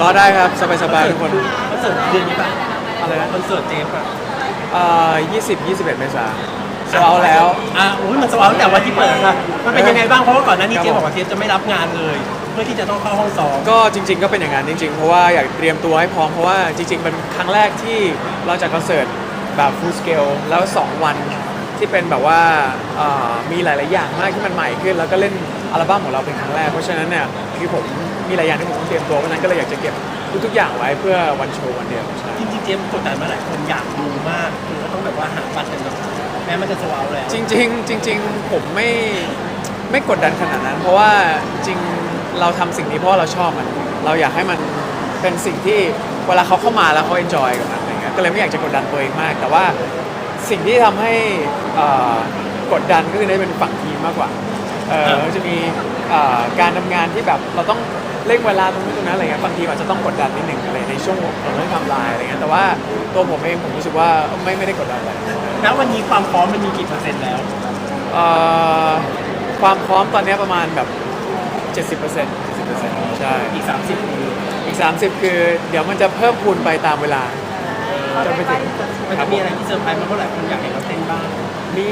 รอได้ครับสบายๆทุกคนคอนเสิร์ตเดือนนี้ป่ะอะไรนะคอนเสิร์ตเจฟอะเอ่อ20 21 เมษายนโซเอาแล้ว อะโอ้ยมันสว่างตั้งแต่วันที่เปิดนะมันเป็นยังไงบ้างเพราะว่าก่อนหน้านี้ครับเจฟบอกว่าเจฟจะไม่รับงานเลย เพื่อที่จะต้องเข้าห้องซ้อมก็จริง ๆ ก็เป็นอย่างนั้นจริง ๆ เพราะว่าอยากเตรียมตัวให้พร้อมเพราะว่าจริงๆเป็นครั้งแรกที่เราจัดคอนเสิร์ตแบบ full scale แล้ว 2 วัน ที่เป็นแบบว่าเอ่อมีหลาย ๆ อย่างมากที่มันใหม่ขึ้น แล้วก็เล่นอัลบั้มของเราเป็นครั้งแรก เพราะฉะนั้นเนี่ยคือผมมีหลายอย่างที่ผมต้องเตรียมตัวเพราะฉะนั้นก็เลยอยากจะเก็บทุก ๆ อย่างไว้เพื่อวันโชว์วันเดียวใช่ จริงๆเจฟกดดันมาหลายคนอยากดูมากคือก็ต้องแบบว่าหาบัตรกันแบบแม้มันจะสว่างแล้วจริงๆจริง ๆ ผมไม่ไม่กดดันขนาดนั้น เพราะว่าจริงเราทำสิ่งนี้เพราะว่าเราชอบมัน เราอยากให้มันเป็นสิ่งที่เวลาเขาเข้ามาแล้วเขาเอนจอยกับมันอะไรเงี้ยก็เลยไม่อยากจะกดดันตัวเองมาก แต่ว่า สิ่งที่ทำให้เอ่อกดดันก็คือได้เป็นฝั่งทีมมากกว่าเออจะมีเอ่อการทำงานที่แบบเราต้องเร่งเวลาตรงนี้ตรงนั้นอะไรเงี้ยบางทีอาจจะต้องกดดันนิดหนึ่งอะไรในช่วงของเรื่องไทำลายอะไรเงี้ยแต่ว่าตัวผมเองผมรู้สึกว่าไม่ไม่ได้กดดันอะไร ณวันนี้ความพร้อมมันมีกี่เปอร์เซ็นต์แล้ว เอ่อความพร้อมตอนนี้ประมาณแบบ 70% 70%ใช่ อีก 30คืออีก 30 คือเดี๋ยวมันจะเพิ่มพูนไปตามเวลา จนไปถึงมันครัจะบมีอะไรที่เซอร์ไพรส์มากเพราะหลายคนอยากเห็นเราเต้นบ้างมี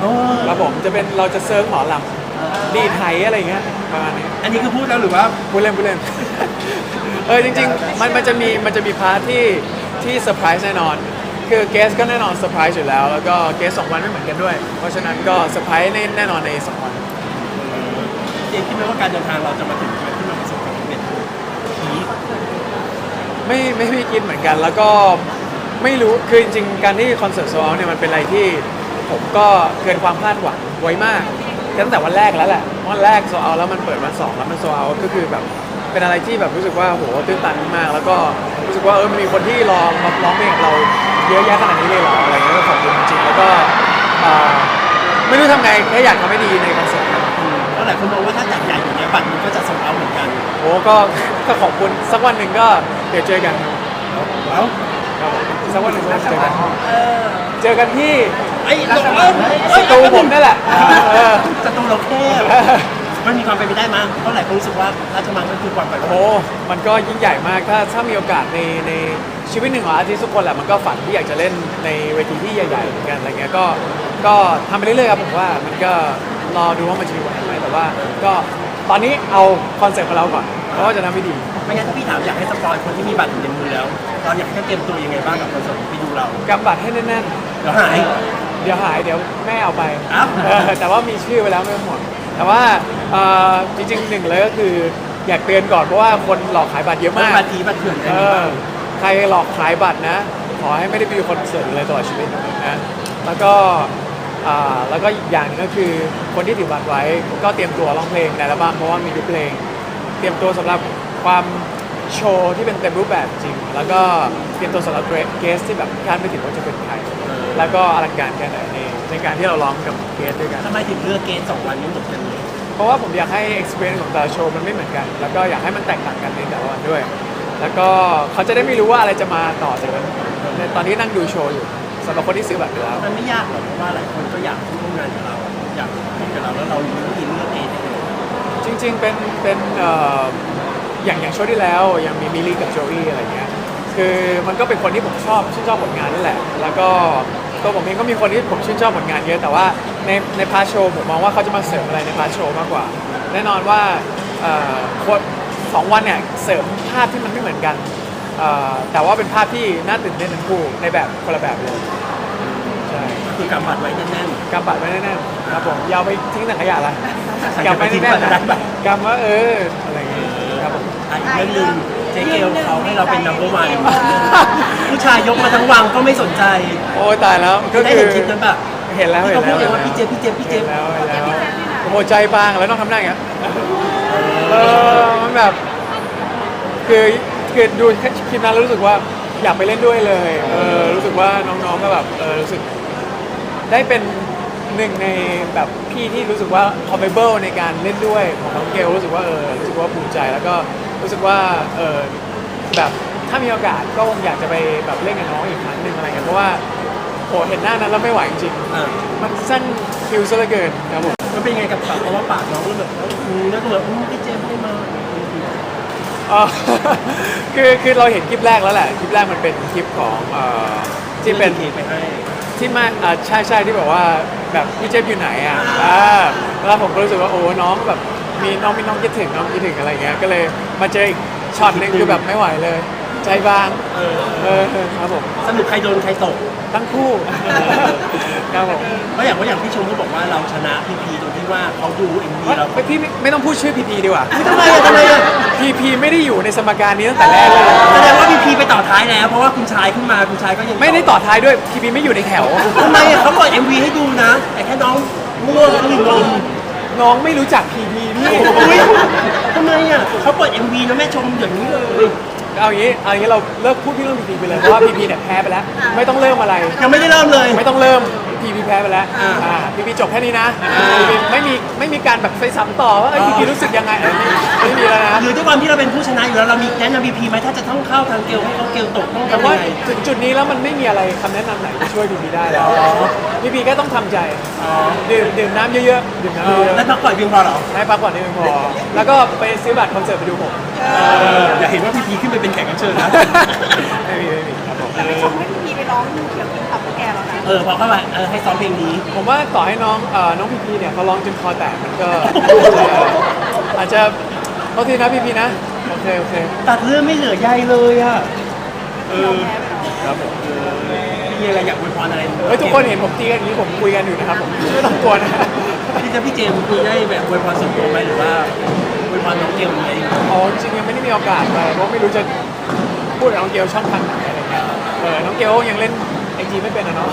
โอ้ครับผมจะเป็นเราจะเซิร์ฟหมอลำดีไทยอะไรอย่างเงี้ยประมาณนี้อันนี้คือพูดแล้วหรือว่าพูดเล่นพูดเล่นเออจริงๆมันมันจะมีมันจะมีพาร์ทที่ที่เซอร์ไพรส์แน่นอน คือเกสก็แน่นอนเซอร์ไพรส์อยู่แล้ว แล้วก็เกสสองวันไม่เหมือนกันด้วย เพราะฉะนั้นก็เซอร์ไพรส์แน่แน่นอนในสองวันเจฟคิดไหมว่าการเดินทางเราจะมาถึงจุดที่มันประสบความสำเร็จพีคไม่ไม่ไม่คิดเหมือนกันแล้วก็ ไม่รู้คือจริงๆการที่คอนเสิร์ตโซลเนี่ยมันเป็นอะไรที่ผมก็เกินความคาดหวังไว้มากตั้งแต่วันแรกแล้วแหละวันแรกโซลแล้วมันเปิดวันสองแล้วมันโซลก็คือแบบเป็นอะไรที่แบบรู้สึกว่าโหตื้นตันมากแล้วก็รู้สึกว่าเออมีคนที่รอมาร้องเพลงกับเราเยอะแยะขนาดนี้เลยเหรออะไรเงี้ยก็ขอบคุณจริงๆแล้วก็อ่าไม่รู้ทำไงแค่อยากทำให้ดีในคอนเสิร์ตครับเพราะหลายคนมองว่าถ้าจัดใหญ่อย่างเงี้ยบัตรมันก็จะโซลเอาท์เหมือนกันโอ้ก็ก็ขอบคุณสักวันหนึ่งก็เดี๋ยวเจอกันครับแล้วครับผม สักวันหนึ่งก็เจอกันเจอกันที่ไอ้ยเราเอ้ยสตูผมนั่นแหละเออสตูเราแคบมันมีความเป็นไปได้มั้ยเพราะหลายคนรู้สึกว่าราชมังมันคือความฝันโอ้โหมันก็ยิ่งใหญ่มาก ถ้าถ้ามีโอกาสในในชีวิตหนึ่งของอาร์ติสต์ทุกคนแหละ มันก็ฝันที่อยากจะเล่นในเวทีที่ใหญ่ๆเหมือนกันอะไรเงี้ย ก็ ก็ทำไปเรื่อยๆครับผมว่า มันก็รอดูว่ามันจะมีวันไหนแต่ว่า ก็ตอนนี้เอาคอนเซ็ปต์ของเราก่อน เพราะว่าจะทำให้ดี ไม่งั้นถ้าพี่ถามอยากให้สปอยคนที่มีบัตรอยู่ในมือแล้วเราอยากให้เตรียมตัวยังไงบ้างกับคอนเสิร์ตไปดูเรากำบัตรให้แน่นเดี๋ยวหาย ๆ เดี๋ยวหายเดี๋ยวแม่เอาไปอ้าว เออแต่ว่ามีชื่อไปแล้วไม่ต้องห่วงแต่ว่าเอ่อจริงๆหนึ่งเลยก็คืออยากเตือนก่อนเพราะว่าคนหลอกขายบัตรเยอะมันมาก บัตรทีบัตรเถื่อนกันเอมีอบ้างใครหลอกขายบัตรนะ ขอให้ไม่ได้ไปดูคอนเสิร์ตเลยตลอดชีวิตนะแล้วก็อ่าแล้วก็อีกอย่างหนึงก็คือคนที่ถือบัตรไว้ก็เตรียมตัวร้องเพลงในอัลบั้มเพราะว่ามีทุกเพลง เตรียมตัวสำหรับความโชว์ที่เป็นเต็มรูปแบบจริง แล้วก็เตรียมตัวสำหรับเกสที่แบบคาดไม่ถึงว่าจะเป็นใครแล้วก็อลังการแค่ไหนในในการที่เราร้องกับเกสด้วยกัน ทำไมถึงเลือกเกณฑ์สองวันนี้เหมือนกันเลย เพราะว่าผมอยากให้ experience ของแต่ละโชว์มันไม่เหมือนกัน แล้วก็อยากให้มันแตกต่างกันในแต่ละวันด้วย แล้วก็เขาจะได้ไม่รู้ว่าอะไรจะมาต่อจากนั้นในตอนนี้นั่งดูโชว์อยู่สำหรับคนที่ซื้อบัตรไปแล้ว มันไม่ยากหรอกเพราะว่าหลายคนก็อยากร่วมงานกับเรา อยากทำกับเราแล้วเรารู้วิธีเลือกเองได้เลย จริงๆ เป็นเป็นเอ่ออย่างอย่างโชว์ที่แล้วยังมีมิลลี่กับโจอี้อะไรเงี้ยคือมันก็เป็นคนที่ผมชอบชื่นชอบผลงานนี่แหละ แล้วก็ตัวผมเองก็มีคนที่ผมชื่นชอบผลงานเยอะแต่ว่าในในพาร์ทโชว์ผมมองว่าเขาจะมาเสริมอะไรในพาร์ทโชว์มากกว่า แน่นอนว่าเอ่อคนสองวันเนี่ยเสริมภาพที่มันไม่เหมือนกันเอ่อแต่ว่าเป็นภาพที่น่าตื่นเต้นทั้งคู่ในแบบคนละแบบเลย คือกำบัตรไว้แน่น กำบัตรไว้แน่ๆครับผมอยาวไปทิ้งถังขยะละๆกำไว้ทิ้งแน่บัตรนๆได้นะปะกำว่าเอออะไรอย่างเงี้ยครับผมอะอีกเรื่องหนึ่งเจ๊เกลเขาให้เราเป็น number one ผู้ชายยกมาทั้งวังก็ไม่สนใจโอ้ยตายแล้วก็ได้คืเห็อนคลิปนั้นปะเห็นแล้วที่เห็นเขาพูแล้วดเองว่าพี่เจฟพี่เจฟพี่เจเห็ฟนแล้วเห็นแล้วโอ้โหใจบางแล้วต้องทำหน้าอย่างเงี้ยเออมันแบบคือคือดูคลิปนั้นแล้วรู้สึกว่าอยากไปเล่นด้วยเลยเออรู้สึกว่าน้องๆก็แบบเออรู้สึก ได้เป็นหนึ่งในแบบพี่ที่รู้สึกว่า comfortable ในการเล่นด้วยของน้องเกลรู้สึกว่าเออรู้สึกว่าภูมิใจแล้วก็รู้สึกว่าเออแบบถ้ามีโอกาสก็คงอยากจะไปแบบเล่นกับน้องอีกครั้งหนึ่งอะไรเงี้ยเพราะว่าโหเห็นหน้านั้นแล้วไม่ไหวจริงอะๆมันสั้นคิวซะเหลือเกินครับผม มันเป็นยังไงกับปากเพราะว่าปากน้องก็แบบอืมแล้วก็แบบอืมพี่เจฟไม่มากเอ่อคือคือเราเห็นคลิปแรกแล้วแหละ คลิปแรกมันเป็นคลิปของเอ่อที่เป็นทีไปให้ ที่มาอ่าใช่ใช่ที่แบบว่าแบบพี่เจฟอยู่ไหนอะอ่าแล้วผมก็รู้สึกว่าโอ้น้องแบบมีน้องมีน้องคิดถึงน้องคิดถึงอะไรเงี้ยก็เลยมาเจออีกช็อตหนึงคือแบบไม่ไหวเลย ใจบางเออเออครับผมสรุปใครโดนใครตกทั้งคู่ครับผมเพราะอย่างว่าอย่างพี่ชมก็บอกว่าเราชนะพีพีตรงที่ว่าเขาดูเอ็มวีเราไม่พี่ไม่ไม่ต้องพูดชื่อพีพีดีกว่าทำไมอะทำไมอะพีพีไม่ได้อยู่ในสมการนี้ตั้งแต่แรกเลยแสดงว่าพีพีไปต่อท้ายแล้วเพราะว่าคุณชายขึ้นมาคุณชายก็ยังไม่ได้ต่อท้ายด้วยพีพีไม่อยู่ในแถวทำไมอะเขาเปิดเอ็มวีให้ดูนะ แต่แค่น้องม่วงหนึ่งนมน้องไม่รู้จักพีพีพี่อุ๊ยทำไมอะเขาเปิดเอ็มวีนะแม่ชมอย่างนี้เลย เอาอย่างนี้เอาอย่างนี้เราเลิกพูดพี่เรื่องพีพีไปเลยเพราะว่าพีพีเนี่ยแพ้ไปแล้ว ไม่ต้องเริ่มอะไร ยังไม่ได้เริ่มเลย ไม่ต้องเริ่ม พีพีแพ้ไปแล้วอ่าอ่าพีพีจบแค่นี้นะอ่า PVP ไม่มีไม่มีการแบบไปซ้ำต่อว่าพีพีรู้สึกยังไงอะไรไม่ไม่มีแล้วนะหรือด้วยความที่เราเป็นผู้ชนะอยู่แล้วเรามีแนะนำพีพีไหมถ้าจะต้องเข้าทางเกลให้เขาเกลตกต้องแต่ทำยัว่างไงถึงจุดนี้แล้วมันไม่มีอะไรคำแนะนำไหนที่ช่วยพีพีได้แล้วพีพีแค่ต้องทำใจอ๋อดื่มดื่มน้ำเยอะๆดื่มน้ำเอเยออะแล้วพักผ่อนเพียงพอเหรอ ๆให้พักผ่อนนิดนึงพอแล้วก็ไปซื้อบัตรคอนเสิร์ตไปดูผมอยากเห็นว่าพีพีขึ้นไปเป็นแขกรับเชิญนะ ไม่มีไม่มีครับผม แต่ไม่ชมให้พี่พีไปร้องดูเขียวกินตับ เออพอเข้ามาเออให้ซ้อมเพลงนี้ ผมว่าต่อให้น้องเอ่อน้องพีพีเนี่ยเขาร้องจนคอแตกมันก็ อาจจะโทษทีนะพีพีนะโอเคโอเคตัดเรื่องไม่เหลือใยเลยอะเออครับผมมีอะไรอยากอวยพรอะไรเฮ้ยทุกคนเห็นผมตีกันอย่างนี้ผมคุยกันอยู่นะครับผมไม่ต้องกลัวนะพี่เจะพี่เจมส์คุยได้แบบอวยพรส่วนตัวไหมหรือว่าอวยพรน้องเกลไหมอ๋อจริงๆยังไม่ได้มีโอกาสไปเพราะไม่รู้จะพูดกับน้องเกลช่องทางไหนอะไรเงี้ยเออน้องเกลยังเล่นไอ จีไม่เป็นนะเนาะ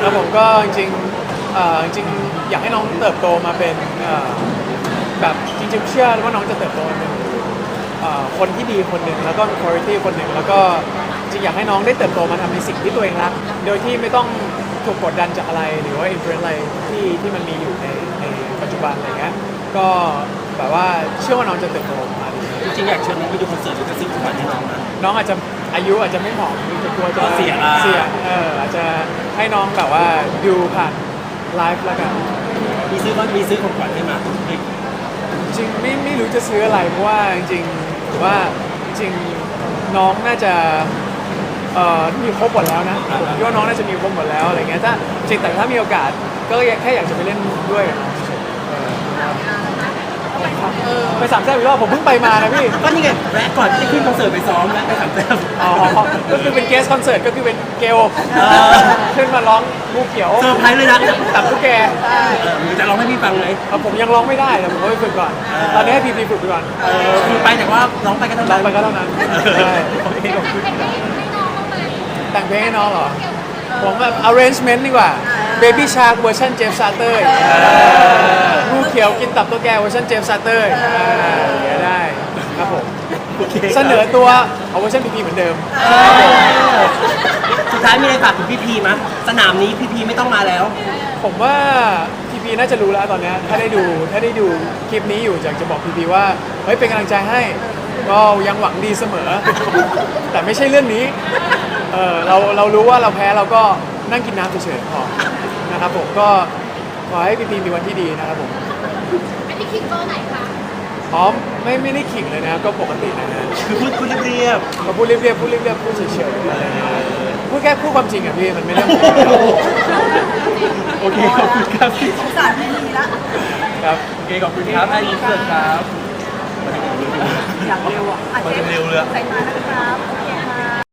แล้วผมก็จริงๆเอ่อจริงๆอยากให้น้องเติบโตมาเป็นเอ่อแบบจริงๆเชื่อว่าน้องจะเติบโตมาเป็นเอ่อคนที่ดีคนหนึ่งแล้วก็มี quality คนหนึ่งแล้วก็จริงอยากให้น้องได้เติบโตมาทำในสิ่งที่ตัวเองรักโดยที่ไม่ต้องถูกกดดันจากอะไรหรือว่าอินฟลูเอนซ์อะไรที่ที่มันมีอยู่ในในปัจจุบันอะไรเงี้ยก็แบบว่าเชื่อว่าน้องจะเติบโตมาดี จริงๆอยากเชิญน้องไปดูคอนเสิร์ตหรือกระซิบขวัญให้น้องนะ น้องอาจจะอายุอาจจะไม่เหมาะหรือจะกลัวจะเสี่ยงอะ เสี่ยงเอออาจจะ ให้น้องแบบว่าดูผ่านไลฟ์แล้วกัน มีซื้อมีซื้อของขวัญให้ไหมจริงไม่ไม่รู้จะซื้ออะไรเพราะว่าจริงๆถือว่าจริงน้องน่าจะเอ่อมีครบหมดแล้วนะผมคิดว่าน้องน่าจะมีครบหมดแล้วอะไรเงี้ยถ้าจริงแต่ถ้ามีโอกาสก็แค่อยากจะไปเล่นด้วยกับน้องเฉยๆเออ ไปสามแซ่บอีกรอบผมเพิ่งไปมานะพี่ก็นี่ไงแวะก่อนที่จะขึ้นคอนเสิร์ตไปซ้อมแวะไปสามแต้มอ๋อก็คือเป็นเกสคอนเสิร์ตก็คือเป็นเกลเออขึ้นมาร้องลูกเขียวเซอร์ไพรส์เลยนะตับทุกแกเออหรือจะร้องให้พี่ฟังเลยเอาผมยังร้องไม่ได้แต่ผมก็ไปฝึกก่อน ตอนนี้ให้พีพีฝึกไปก่อนเออคือไปแต่ว่าร้องไปก็เท่าร้อนั้งนไปก็เท่านั้นใช่โอเคขอบคุณแต่งเพลงให้น้องเหรอผมแบบ arrangement ดีกว่า Baby Shark เวอร์ชันเจฟซาเตอร์งูเขียวกินตับตัวแกเวอร์ชันเจฟซาเตอร์อย่างเงี้ยได้ครับผมโอเคเสนอตัวเอาเวอร์ชันพีพีเหมือนเดิมเออสุดท้ายมีอะไรฝากถึงพี่พีมั้ยสนามนี้พี่พีไม่ต้องมาแล้ว ผมว่าพีพีน่าจะรู้แล้วตอนเนี้ยถ้าได้ดูถ้าได้ดูคลิปนี้อยู่อยากจะบอกพีพีว่าเฮ้ยเป็นกำลังใจให้ก็ยังหวังดีเสมอ แต่ไม่ใช่เรื่องนี้เออเราเรารู้ว่าเราแพ้เราก็นั่งกินน้ำเฉยๆพอ นะครับผมก็ขอให้พีพีมีวันที่ดีนะครับผมอันนี้คิดเบอร์ไหนคะพร้อมไม่ไม่ได้ขิงเลยนะก็ปกตินะฮะคือพูดพูดเรียบก็พูดเรียบๆพูดเรียบๆพูดเฉยๆอะไรเงี้ยพูดแค่พูดความจริงอะพี่มันไม่ได้ ๆโอเคขอบคุณครับพี่สงสารพี่พีละครับโอเคขอบคุณครับไอ้ยินเสิร์ตครับ อยากเร็วอะอะมันเจ๊เร็วเลยอะใส่มานะครับ